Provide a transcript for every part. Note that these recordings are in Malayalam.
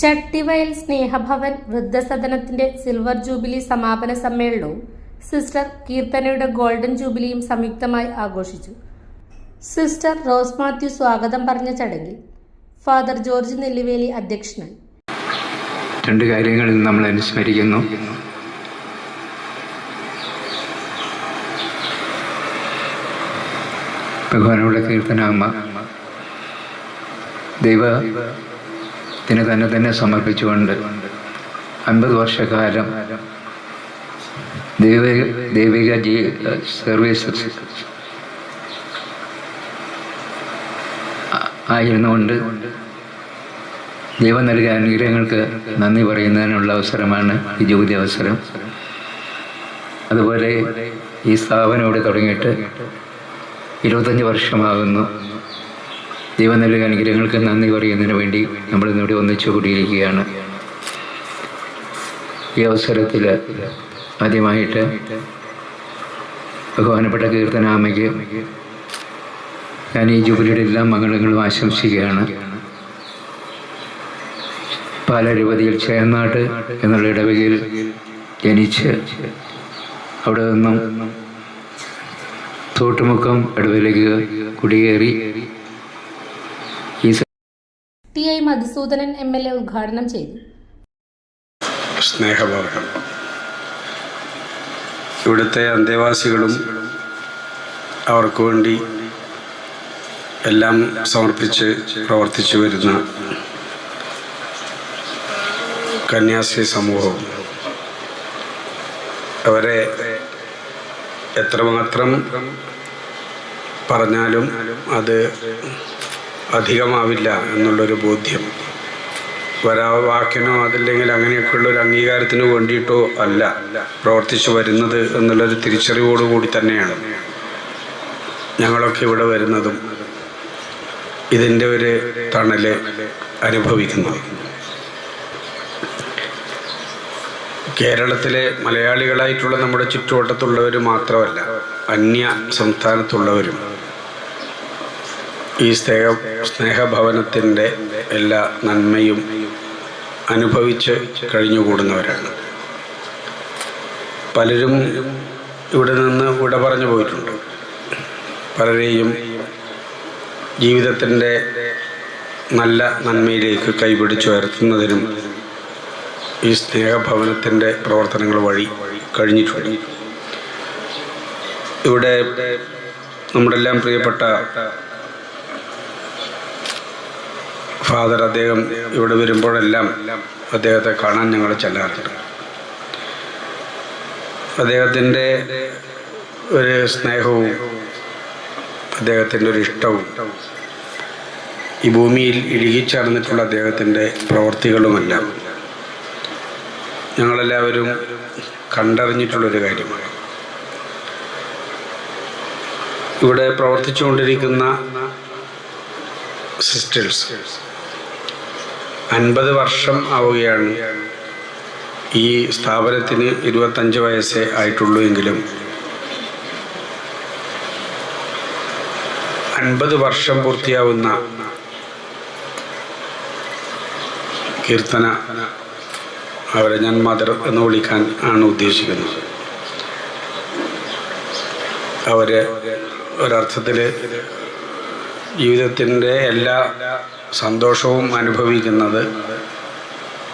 ചട്ടിവയൽ സ്നേഹഭവൻ വൃദ്ധസദനത്തിന്റെ സിൽവർ ജൂബിലി സമാപന സമ്മേളനവും സിസ്റ്റർ കീർത്തനയുടെ ഗോൾഡൻ ജൂബിലിയും സംയുക്തമായി ആഘോഷിച്ചു. സിസ്റ്റർ റോസ് മാത്യു സ്വാഗതം പറഞ്ഞ ചടങ്ങിൽ ഫാദർ ജോർജ് നെല്ലിവേലി അധ്യക്ഷനായി. രണ്ട് കാര്യങ്ങളിൽ നമ്മൾ അനുസ്മരിക്കുന്നു. ഭഗവാനോട് കീർത്തനാമ്മ ദൈവത്തിന് തന്നെ തന്നെ സമർപ്പിച്ചുകൊണ്ട് അൻപത് വർഷക്കാലം ദൈവ ദൈവിക ജീ സർവീസസ് ആയിരുന്നുകൊണ്ട് ദൈവം നൽകിയ അനുഗ്രഹങ്ങൾക്ക് നന്ദി പറയുന്നതിനുള്ള അവസരമാണ് ഈ ജോലി അവസരം. അതുപോലെ ഈ സ്ഥാപനം ഇവിടെ തുടങ്ങിയിട്ട് ഇരുപത്തഞ്ച് വർഷമാകുന്നു. ദൈവം നൽകിയ അനുഗ്രഹങ്ങൾക്ക് നന്ദി പറയുന്നതിന് വേണ്ടി നമ്മൾ ഇന്നിവിടെ ഒന്നിച്ചു കൂടിയിരിക്കുകയാണ്. ഈ അവസരത്തിൽ ആദ്യമായിട്ട് ബഹുമാനപ്പെട്ട കീർത്തനാമയ്ക്ക് ഞാൻ ഈ ജൂബിലിയുടെ എല്ലാ മംഗളങ്ങളും ആശംസിക്കുകയാണ്. പാലരുപതിയിൽ ചേന്നാട്ട് എന്നുള്ള ഇടവകയിൽ ജനിച്ച് അവിടെ നിന്നും തോട്ടുമുക്കം ഇടവയിലേക്ക് കുടിയേറി T I Madhusoodanan M L A ഉദ്ഘാടനം ചെയ്തു. സ്നേഹമാർഗം ഇവിടുത്തെ അന്തേവാസികളും അവർക്ക് വേണ്ടി എല്ലാം സമർപ്പിച്ച് പ്രവർത്തിച്ചു വരുന്ന കന്യാസ്ത്രീ സമൂഹവും അവരെ എത്രമാത്രം പറഞ്ഞാലും അത് അധികമാവില്ല എന്നുള്ളൊരു ബോധ്യം. വരാ വാക്കിനോ അതില്ലെങ്കിൽ അങ്ങനെയൊക്കെയുള്ള ഒരു അംഗീകാരത്തിന് വേണ്ടിയിട്ടോ അല്ല പ്രവർത്തിച്ചു വരുന്നത് എന്നുള്ളൊരു തിരിച്ചറിവോടുകൂടി തന്നെയാണ്. ഞങ്ങളൊക്കെ ഇവിടെ വരുന്നതും ഇതിന്റെ ഒരു തണൽ അനുഭവിക്കുന്നത് കേരളത്തിലെ മലയാളികളായിട്ടുള്ള നമ്മുടെ ചുറ്റുവട്ടത്തുള്ളവർ മാത്രമല്ല അന്യ സംസ്ഥാനത്തുള്ളവരും ഈ സ്നേഹ സ്നേഹഭവനത്തിന്റെ എല്ലാ നന്മയും അനുഭവിച്ച് കഴിഞ്ഞുകൂടുന്നവരാണ്. പലരും ഇവിടെ നിന്ന് ഇവിടെ പറഞ്ഞു പോയിട്ടുണ്ട്. പലരെയും ജീവിതത്തിന്റെ നല്ല നന്മയിലേക്ക് കൈപിടിച്ചുയർത്തുന്നതിനും ഈ സ്നേഹഭവനത്തിന്റെ പ്രവർത്തനങ്ങൾ വഴി കഴിഞ്ഞിട്ടുണ്ട്. ഇവിടെ നമ്മുടെ എല്ലാം പ്രിയപ്പെട്ട ഫാദർ അദ്ദേഹം ഇവിടെ വരുമ്പോഴെല്ലാം അദ്ദേഹത്തെ കാണാൻ ഞങ്ങൾ ചെല്ലാറുണ്ട്. അദ്ദേഹത്തിന്റെ ഒരു സ്നേഹവും അദ്ദേഹത്തിന്റെ ഒരു ഇഷ്ടവും ഈ ഭൂമിയിൽ ഇഴുകിച്ചേർന്നിട്ടുള്ള അദ്ദേഹത്തിന്റെ പ്രവർത്തികളുമെല്ലാം ഞങ്ങളെല്ലാവരും കണ്ടറിഞ്ഞിട്ടുള്ളൊരു കാര്യമാണ്. ഇവിടെ പ്രവർത്തിച്ചുകൊണ്ടിരിക്കുന്ന സിസ്റ്റേഴ്സ് അൻപത് വർഷം ആവുകയാണ്. ഈ സ്ഥാപനത്തിന് ഇരുപത്തഞ്ച് വയസ്സേ ആയിട്ടുള്ളൂ എങ്കിലും. അൻപത് വർഷം പൂർത്തിയാവുന്ന കീർത്തന അവരെ ഞാൻ മദർ എന്ന് വിളിക്കാൻ ആണ് ഉദ്ദേശിക്കുന്നത്. അവർ ഒരർത്ഥത്തിൽ ജീവിതത്തിന്റെ എല്ലാ സന്തോഷവും അനുഭവിക്കുന്നത്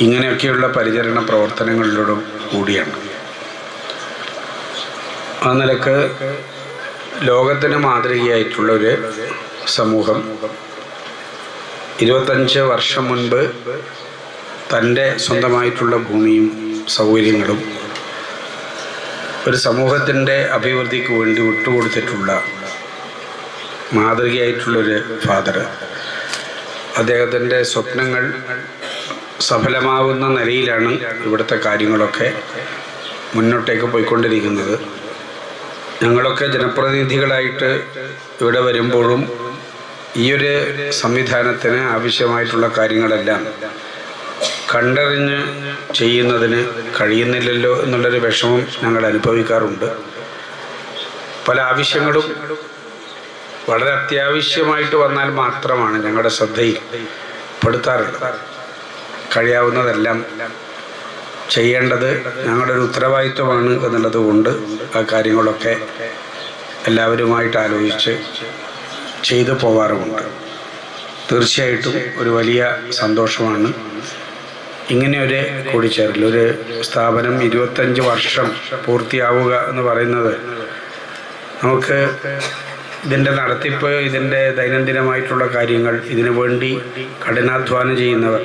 ഇങ്ങനെയൊക്കെയുള്ള പരിചരണ പ്രവർത്തനങ്ങളിലൂടെ കൂടിയാണ്. ആ നിലയ്ക്ക് ലോകത്തിന് മാതൃകയായിട്ടുള്ള ഒരു സമൂഹം ഇരുപത്തഞ്ച് വർഷം മുൻപ് തന്റെ സ്വന്തമായിട്ടുള്ള ഭൂമിയും സൗകര്യങ്ങളും ഒരു സമൂഹത്തിന്റെ അഭിവൃദ്ധിക്ക് വേണ്ടി വിട്ടുകൊടുത്തിട്ടുള്ള മാതൃകയായിട്ടുള്ളൊരു ഫാദർ അദ്ദേഹത്തിന്റെ സ്വപ്നങ്ങൾ സഫലമാവുന്ന നിലയിലാണ് ഇവിടുത്തെ കാര്യങ്ങളൊക്കെ മുന്നോട്ടേക്ക് പോയിക്കൊണ്ടിരിക്കുന്നത്. ഞങ്ങളൊക്കെ ജനപ്രതിനിധികളായിട്ട് ഇവിടെ വരുമ്പോഴും ഈ ഒരു സംവിധാനത്തിന് ആവശ്യമായിട്ടുള്ള കാര്യങ്ങളെല്ലാം കണ്ടറിഞ്ഞ് ചെയ്യുന്നതിന് കഴിയുന്നില്ലല്ലോ എന്നുള്ളൊരു വിഷമം ഞങ്ങൾ അനുഭവിക്കാറുണ്ട്. പല ആവശ്യങ്ങളും വളരെ അത്യാവശ്യമായിട്ട് വന്നാൽ മാത്രമാണ് ഞങ്ങളുടെ ശ്രദ്ധയിൽ പെടുത്താറുള്ളത്. കഴിയാവുന്നതെല്ലാം ചെയ്യേണ്ടത് ഞങ്ങളുടെ ഒരു ഉത്തരവാദിത്വമാണ് എന്നുള്ളത് കൊണ്ട് ആ കാര്യങ്ങളൊക്കെ എല്ലാവരുമായിട്ട് ആലോചിച്ച് ചെയ്തു പോകാറുമുണ്ട് തീർച്ചയായിട്ടും ഒരു വലിയ സന്തോഷമാണ്. ഇങ്ങനെ ഒരു കൂടിച്ചേരൽ ഒരു സ്ഥാപനം ഇരുപത്തഞ്ച് വർഷം പൂർത്തിയാവുക എന്ന് പറയുന്നത് നമുക്ക് ഇതിന്റെ നടത്തിപ്പ് ഇതിന്റെ ദൈനംദിനമായിട്ടുള്ള കാര്യങ്ങൾ ഇതിനു വേണ്ടി കഠിനാധ്വാനം ചെയ്യുന്നവർ.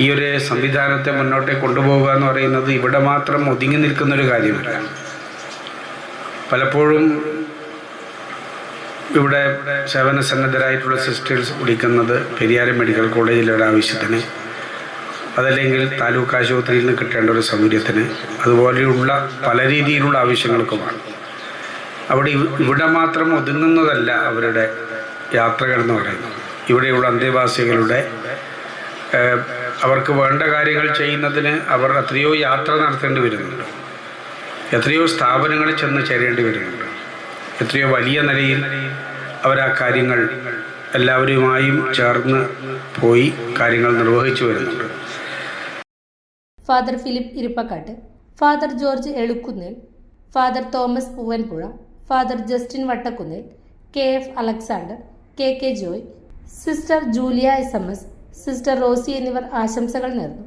ഈ ഒരു സംവിധാനത്തെ മുന്നോട്ട് കൊണ്ടുപോകുക എന്ന് പറയുന്നത് ഇവിടെ മാത്രം ഒതുങ്ങി നിൽക്കുന്നൊരു കാര്യമല്ല. പലപ്പോഴും ഇവിടെ സേവന സന്നദ്ധരായിട്ടുള്ള സിസ്റ്റേഴ്സ് വിളിക്കുന്നത് പെരിയാരം മെഡിക്കൽ കോളേജിലൊരു ആവശ്യത്തിന് അതല്ലെങ്കിൽ താലൂക്ക് ആശുപത്രിയിൽ നിന്ന് കിട്ടേണ്ട ഒരു സൗകര്യത്തിന് അതുപോലെയുള്ള പല രീതിയിലുള്ള ആവശ്യങ്ങൾക്കുമാണ്. അവിടെ ഇവ- ഇവിടെ മാത്രം ഒതുങ്ങുന്നതല്ല അവരുടെ യാത്രകൾ എന്ന് പറയുന്നത്. ഇവിടെയുള്ള അന്തേവാസികളുടെ അവർക്ക് വേണ്ട കാര്യങ്ങൾ ചെയ്യുന്നതിന് അവർ എത്രയോ യാത്ര നടത്തേണ്ടി വരുന്നുണ്ട്. എത്രയോ സ്ഥാപനങ്ങളിൽ ചെന്ന് ചേരേണ്ടി വരുന്നുണ്ട്. എത്രയോ വലിയ നിലയിൽ അവർ ആ കാര്യങ്ങൾ എല്ലാവരുമായും ചേർന്ന് പോയി കാര്യങ്ങൾ നിർവഹിച്ചു വരുന്നുണ്ട്. Father Philip Irippakkattu father George Elukkunnel father Thomas Poovanpuzha father Justin Vattakkunnil K F Alexander K K Joy sister Julia S M S sister Rosy എന്നിവർ ആശംസകൾ നേർന്നു.